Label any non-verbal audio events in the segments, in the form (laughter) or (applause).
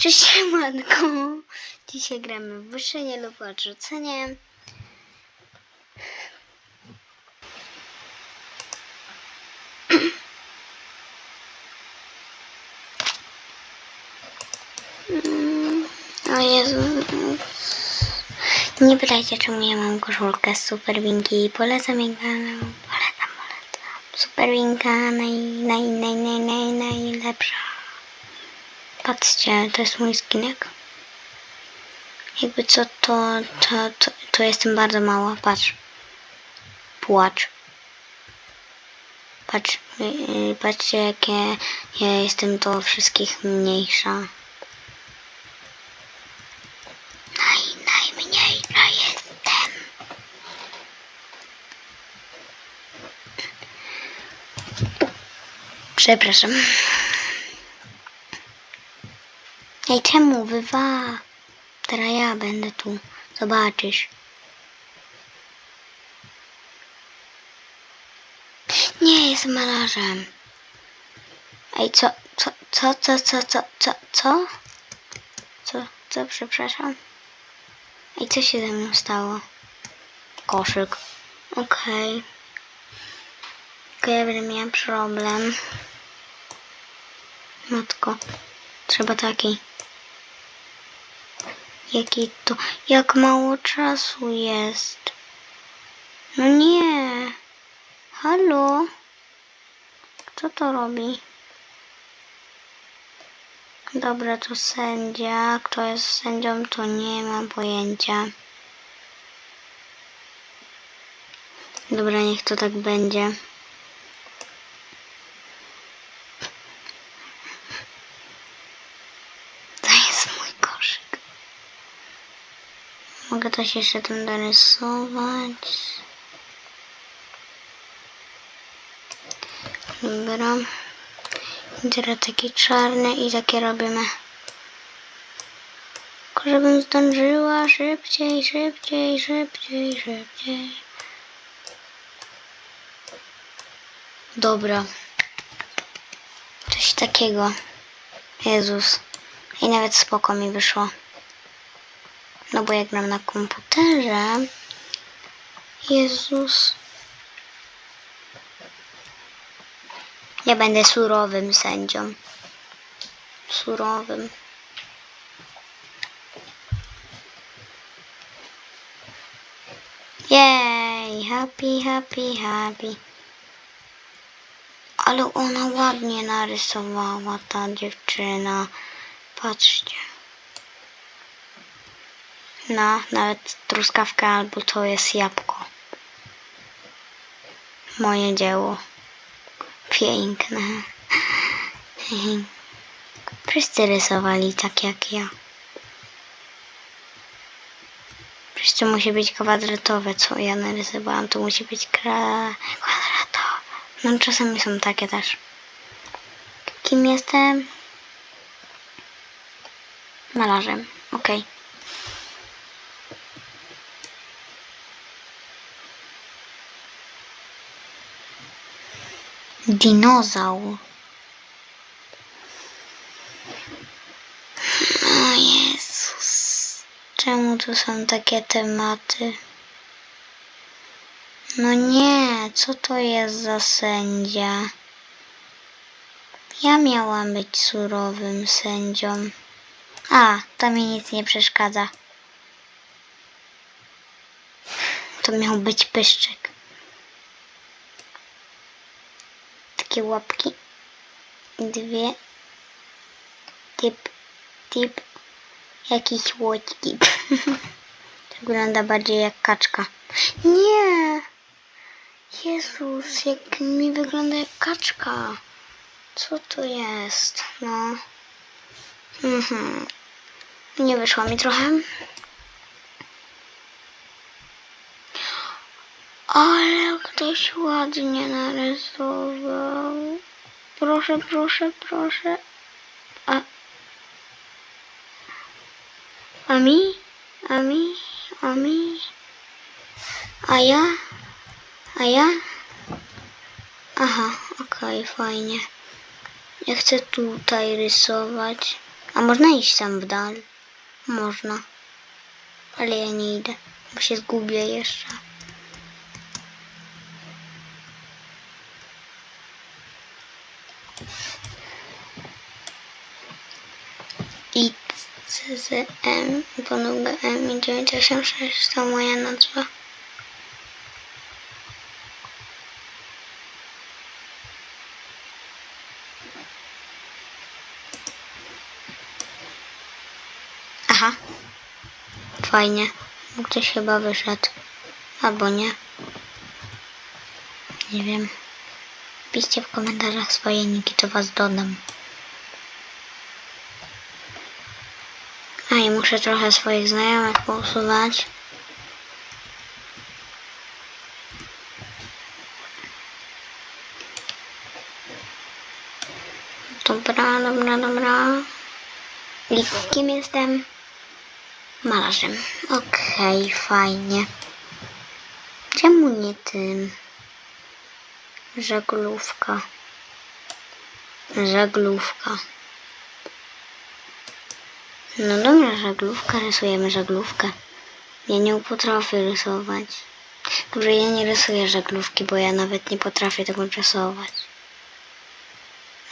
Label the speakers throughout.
Speaker 1: Cześć siemanko! Dzisiaj gramy w wyszenie lub odrzucenie. Mm, O Jezu. Nie pytajcie czemu ja mam koszulkę z Superwinki. Polecam jej kanał. Polecam, polecam. Superwinka naj, naj, naj, naj, naj, najlepsza. Patrzcie, to jest mój skinek. Jakby co, to, to, to, to jestem bardzo mała. Patrz. Płacz. Patrz, yy, patrzcie jakie ja jestem do wszystkich mniejsza. Naj, najmniejsza jestem. Przepraszam. Ej, czemu wywa? Teraz ja będę tu. Zobaczysz. Nie, jestem malarzem. Ej, co, co, co, co, co, co, co, co? Co, co, przepraszam? Ej, co się ze mną stało? Koszyk. Okej. Okej, ja będę problem. Matko. Trzeba taki. Jaki to... Jak mało czasu jest. No nie. Halo? Kto to robi? Dobra, to sędzia. Kto jest sędzią, to nie mam pojęcia. Dobra, niech to tak będzie. To jest mój koszyk. Mogę też jeszcze tam dorysować. Dobra. I teraz taki czarny i takie robimy. Tylko żebym zdążyła szybciej, szybciej, szybciej, szybciej. Dobra. Coś takiego. Jezus. I nawet spoko mi wyszło. No bo jak gram na komputerze. Jezus. Ja będę surowym sędzią. Surowym. Jej, happy, happy, happy. Ale ona ładnie narysowała, ta dziewczyna. Patrzcie. No, nawet truskawka albo to jest jabłko. Moje dzieło. Piękne. (laughs) Wszyscy rysowali tak jak ja. Przecież to musi być kwadratowe, co ja narysowałam. To musi być kwadratowe. No czasami są takie też. Kim jestem? Malarzem. Okej. Dinozaur. O Jezus. Czemu tu są takie tematy? No nie, co to jest za sędzia? Ja miałam być surowym sędzią. A, to mi nic nie przeszkadza. To miał być pyszczek. Takie łapki. Dwie. Tip, tip. Jakiś łodźki. (laughs) wygląda bardziej jak kaczka. Nie! Jezus, jak mi wygląda jak kaczka. Co to jest? No. Mhm. Nie wyszło mi trochę. Ale ktoś ładnie narysował. Proszę, proszę, proszę. A, a mi? A mi? A mi? A ja? A ja? Aha, okej, fajnie. Ja chcę tutaj rysować. A można iść tam w dal? Można. Ale ja nie idę, bo się zgubię jeszcze. I CCM podłoga M i 986 to moja nazwa. Aha. Fajnie. Ktoś chyba wyszedł. Albo nie. Nie wiem. Piszcie w komentarzach swoje niki, to was dodam. A i muszę trochę swoich znajomych pousuwać. Dobra, dobra, dobra. I kim jestem? Malarzem. Okej, fajnie. Czemu nie tym? Żaglówka. Żaglówka. No dobra, żaglówka, rysujemy żaglówkę. Ja nie potrafię rysować. Dobrze, ja nie rysuję żaglówki, bo ja nawet nie potrafię tego rysować.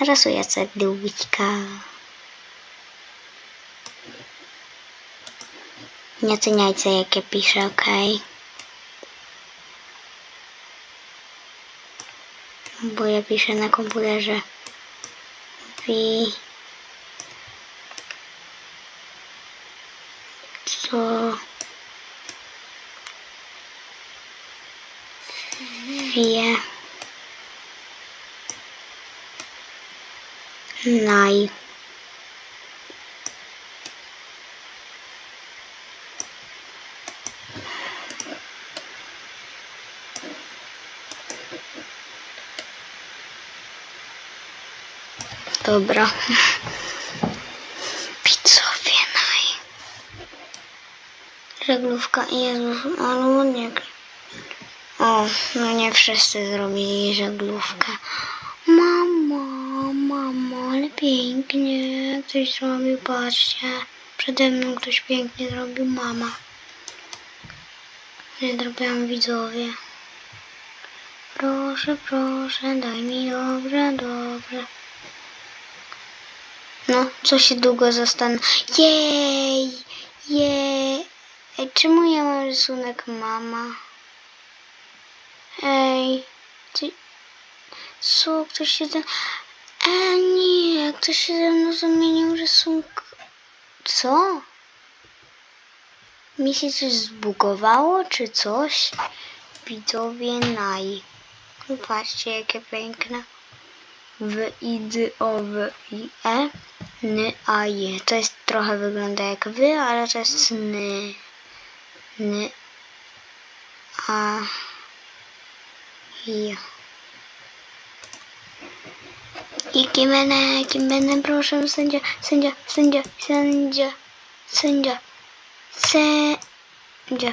Speaker 1: Rysuję serduszka. Nie oceniajcie, jak ja piszę, okej? Bo ja piszę na komputerze. Wi... Co... Wie... Naj... Dobra. Pizzowie naj. Żeglówka. Jezus, ale ładnie. O, no nie wszyscy zrobili żeglówkę. Mamo, mamo, ale pięknie. Ktoś zrobił, patrzcie. Przede mną ktoś pięknie zrobił, mama. Nie zrobiłam widzowie. Proszę, proszę, daj mi dobrze, dobrze. No, co się długo zastanę. Jej! Jej! Ej, czemu ja mam rysunek mama? Ej, ty... Co? Ktoś się ze... E, nie, ktoś się ze mną zamienił rysunek. Co? Mi się coś zbugowało, czy coś? Widzowie naj. Patrzcie, jakie piękne. W, I, D, O, W, I, E, N, A, J. To jest trochę wygląda jak wy, ale to jest N, N, A, J. I kim będę, kim będę, proszę, sędzia, sędzia, sędzia, sędzia, sędzia, sędzia.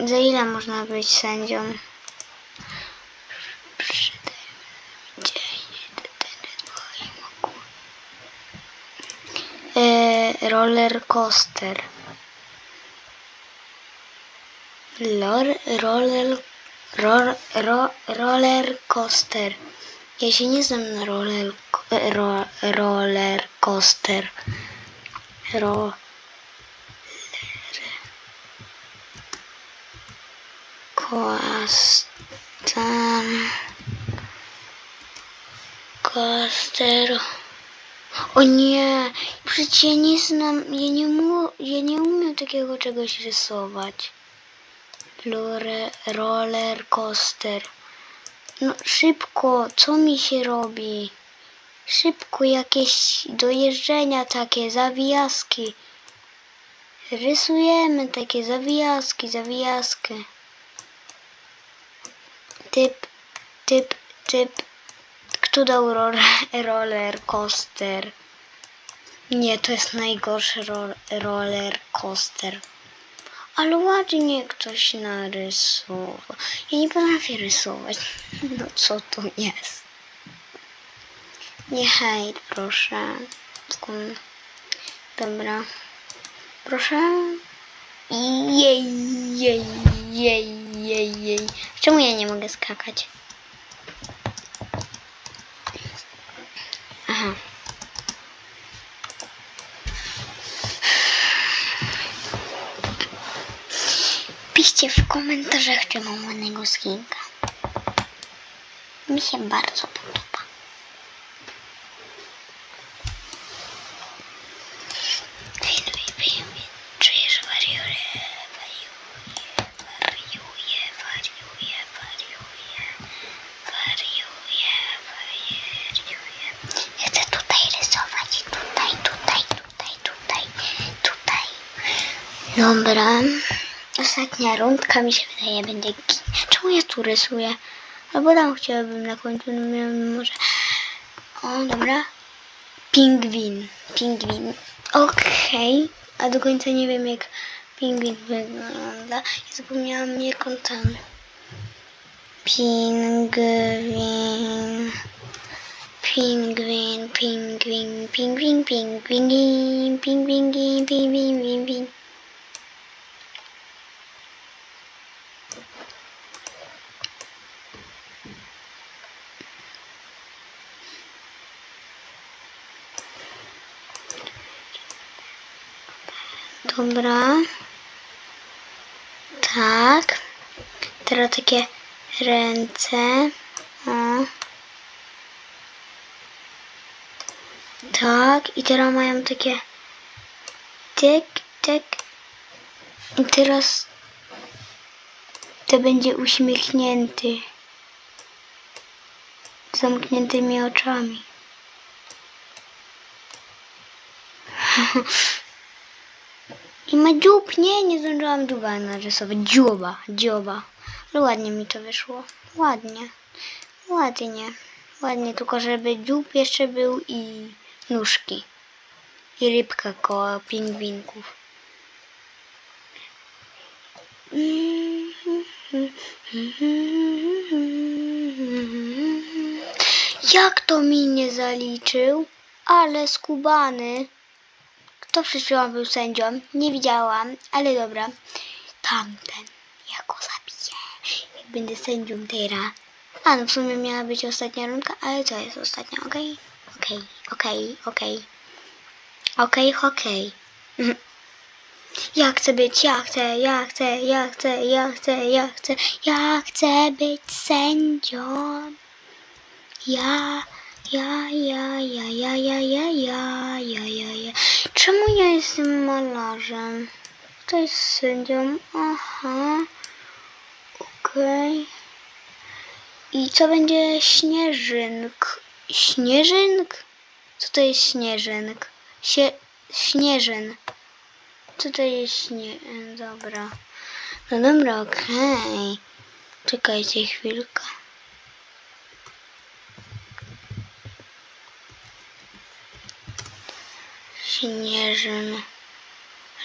Speaker 1: Za ile można być sędzią? E, roller coaster. Lor, roller, ro, ro, roller coaster. Ja się nie znam na roller, ro, roller coaster. Ro, coaster. Coaster. O nie, przecież ja nie znam, ja nie, mu, ja nie umiem takiego czegoś rysować. Lore, roller coaster. No szybko, co mi się robi? Szybko jakieś dojeżdżenia takie, zawijaski. Rysujemy takie zawijaski, zawijaskę. Typ, typ, typ. Kto dał ro roller coaster? Nie, to jest najgorszy ro roller coaster. Ale ładnie ktoś narysował. Ja nie potrafię rysować. (laughs) No co to jest? Nie hejt, proszę. Dobra. Proszę. Jej, jej, jej, jej, jej. Czemu ja nie mogę skakać? napiszcie w komentarzach, czy mam ładnego skinka. Mi się bardzo podoba. Dobra. Ostatnia rundka mi się wydaje będzie Czemu ja tu rysuję? Albo tam chciałabym na końcu, no może... O, dobra. Pingwin. Pingwin. Okej. A do końca nie wiem jak pingwin wygląda. Ja zapomniałam jak on tam. Pingwin. Pingwin, pingwin, pingwin, pingwin, pingwin, pingwin, pingwin, pingwin. Dobra. Tak. Teraz takie ręce. O. Tak. I teraz mają takie tyk, tyk. I teraz to będzie uśmiechnięty. Z zamkniętymi oczami. (laughs) I ma dziób, nie, nie zdążyłam dziuba narysować. Dziuba, dzioba. Ale ładnie mi to wyszło. Ładnie. Ładnie. Ładnie, tylko żeby dziób jeszcze był i nóżki. I rybka koło pingwinków. Jak to mi nie zaliczył? Ale skubany. Kto przed chwilą był sędzią? Nie widziałam, ale dobra. Tamten. Ja go zabiję. Jak będę sędzią teraz. A no w sumie miała być ostatnia rundka, ale to jest ostatnia, okej? Okej, okej, okej. Okej, okej. Mhm. Ja chcę być, ja chcę, ja chcę, ja chcę, ja chcę, ja chcę, ja chcę być sędzią. Ja, ja, ja, ja, ja, ja, ja, ja, ja, ja, ja. Czemu ja jestem malarzem? Kto jest sędzią? Aha. Okej. I co będzie śnieżynk? Śnieżynk? Co to jest śnieżynk? Sie śnieżyn. Co to jest śnie... Dobra. No dobra, okej. Czekajcie chwilkę. Śnieżyn.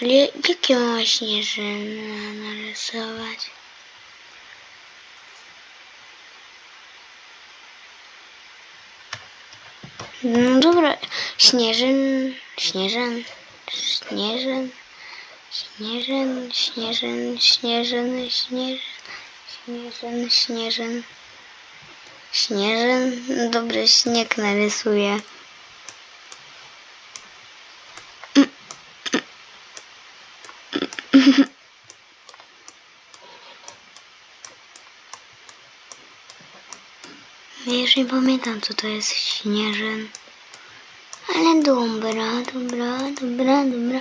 Speaker 1: Ale jakie mam śnieżyny narysować? No dobra, śnieżyn, śnieżyn, śnieżyn, śnieżyn, śnieżyn, śnieżyn, śnieżyn, śnieżyn, śnieżyn, śnieżyn. Dobry śnieg narysuję. Ja już nie pamiętam co to jest śnieżyn. Ale dobra, dobra, dobra, dobra.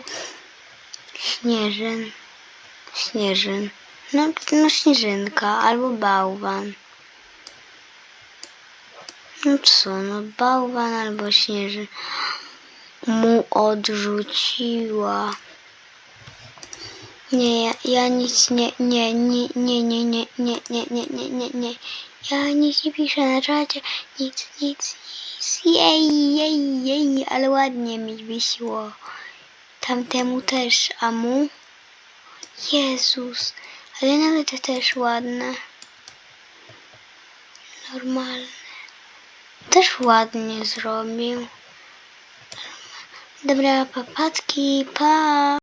Speaker 1: Śnieżyn. Śnieżyn. No, no śnieżynka albo bałwan. No co, no bałwan albo śnieżyn. Mu odrzuciła. Nie, ja, ja nic nie, nie, nie, nie, nie, nie, nie, nie, nie, nie, nie, nie. Ja nic nie piszę na czacie. Nic, nic, nic. Jej, jej, jej, ale ładnie mi wyszło. Tamtemu też, a mu? Jezus, ale nawet te też ładne. Normalne. Też ładnie zrobił. Dobra, papatki, pa!